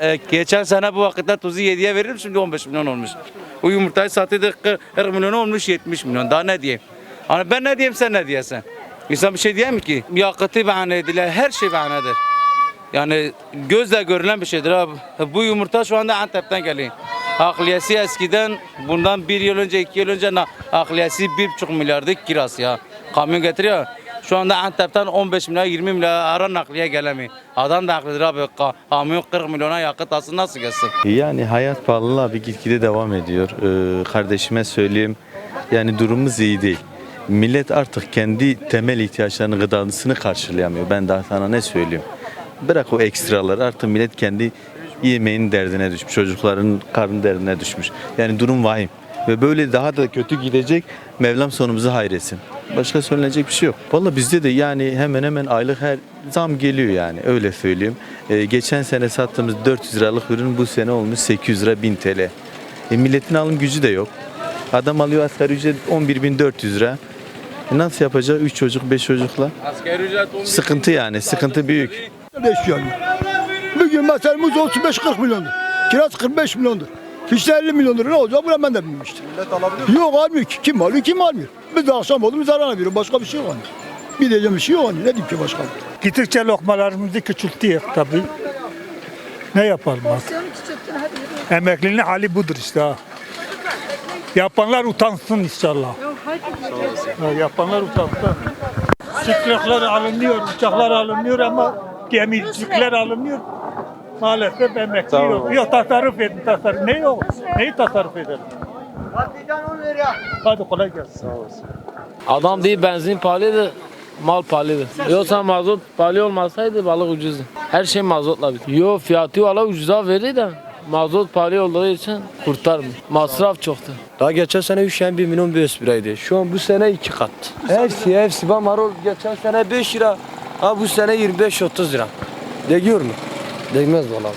E, geçen sene bu vakitte tuzu 7'ye veririm şimdi 15 milyon olmuş. O yumurtayı satıyorduk 40 milyon olmuş 70 milyon. Daha ne diyeyim? Hani ben ne diyeyim sen ne diyorsun? İnsan bir şey diyeyim ki? Yakıtı bahane ediler, her şey bahanedir. Yani gözle görülen bir şeydir abi. Bu yumurta şu anda Antep'ten geliyor. Akliyesi eskiden bundan bir yıl önce iki yıl önce akliyesi bir buçuk milyardı kirası ya. Kamyon getiriyor. Şu anda Antep'ten 15 milyar 20 milyar ara nakliye gelemiyor. Adam da haklıdır abi. Ka- Kamyon 40 milyona yakıt alsın nasıl gelsin? Yani hayat pahalılığı bir gitgide devam ediyor. Ee, kardeşime söyleyeyim yani durumumuz iyi değil. Millet artık kendi temel ihtiyaçlarını, gıdasını karşılayamıyor. Ben daha sana ne söyleyeyim? Bırak o ekstraları artık millet kendi yemeğin derdine düşmüş. Çocukların karın derdine düşmüş. Yani durum vahim. Ve böyle daha da kötü gidecek. Mevlam sonumuzu hayretsin. Başka söylenecek bir şey yok. Valla bizde de yani hemen hemen aylık her zam geliyor yani öyle söyleyeyim. Ee, geçen sene sattığımız 400 liralık ürün bu sene olmuş 800 lira 1000 TL. E, milletin alım gücü de yok. Adam alıyor asgari ücret 11.400 lira. E, nasıl yapacak 3 çocuk 5 çocukla? Asgari ücret Sıkıntı yani sıkıntı büyük. Bugün mesela muz 35-40 milyondur. Kiraz 45 milyondur. Fişte 50 milyondur. Ne olacak? Buna ben de bilmiştim. Yok almıyor ki. Kim alıyor kim almıyor. Biz de akşam oldu biz zararına veriyoruz. Başka bir şey yok. Hani. Bir diyeceğim bir şey yok. Hani. Ne diyeyim ki başka? Gittikçe lokmalarımızı küçültüyor tabii. Ne yapalım artık? Emeklinin hali budur işte ha. Yapanlar utansın inşallah. Ha, yapanlar utansın. Sıklıklar alınıyor, uçaklar alınıyor ama gemicikler alınıyor. Maalesef emekli yok. Yok tasarruf edin tasarruf. Ne yok? Neyi tasarruf edelim? Hadi kolay gelsin. Adam değil benzin pahalıydı, mal pahalıydı. Yoksa mazot pahalı olmasaydı balık ucuzdu. Her şey mazotla bitiyor. Yo fiyatı valla ucuza verdi de mazot pahalı olduğu için kurtarmıyor. Masraf çoktu. Daha geçen sene 3 yani 1 milyon 500 liraydı. Şu an bu sene 2 kat. Hepsi hepsi. Ben marul geçen sene 5 lira. Ha bu sene 25-30 lira. Değiyor mu? Değmez valla.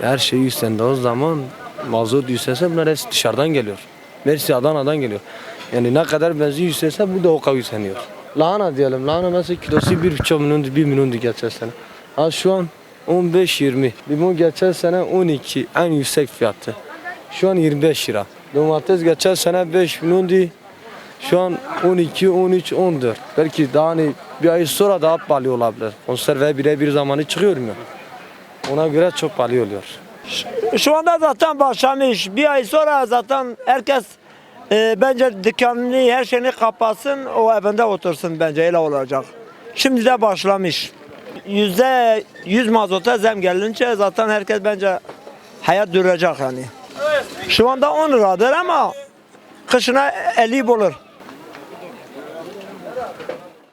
Her şey yükseldi o zaman mazot yükselse bunlar hepsi dışarıdan geliyor. Mersi Adana'dan geliyor. Yani ne kadar benzin yükselse bu da o kadar yükseliyor. Lahana diyelim. Lahana mesela kilosu 1,5 milyondu, 1 milyondu geçen sene. Ha şu an 15-20. Limon geçen sene 12 en yüksek fiyatı. Şu an 25 lira. Domates geçen sene 5 milyondu. Şu an 12, 13, 14. Belki daha hani bir ay sonra daha pahalı olabilir. Konserve birebir zamanı çıkıyor mu? Ona göre çok pahalı oluyor. Şu anda zaten başlamış. Bir ay sonra zaten herkes e, bence dükkanını her şeyini kapatsın o evinde otursun bence öyle olacak. Şimdi de başlamış. Yüzde yüz mazota zam gelince zaten herkes bence hayat duracak yani. Şu anda 10 liradır ama kışına 50 bulur.